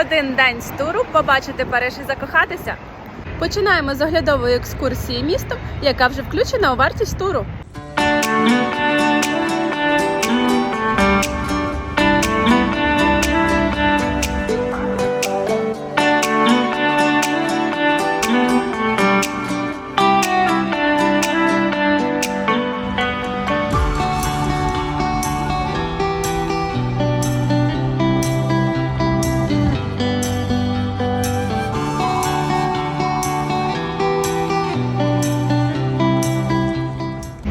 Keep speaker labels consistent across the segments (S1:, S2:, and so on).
S1: один день з туру побачити Париж і закохатися. Починаємо з оглядової екскурсії містом, яка вже включена у вартість туру.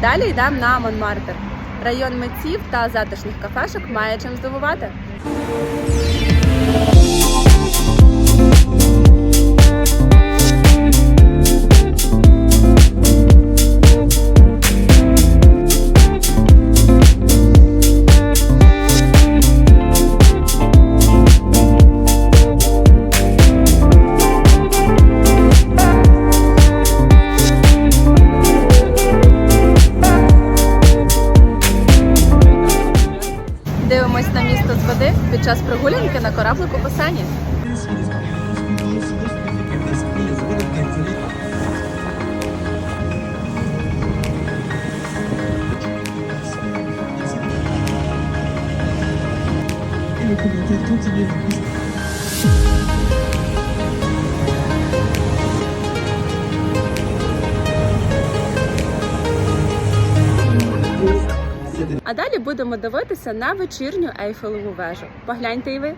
S1: Далі йдемо на Монмартр. Район митців та затишних кафешок має чим здивувати. Дивимось на місто з води під час прогулянки на кораблику по сені. А далі будемо дивитися на вечірню Ейфелеву вежу. Погляньте й ви.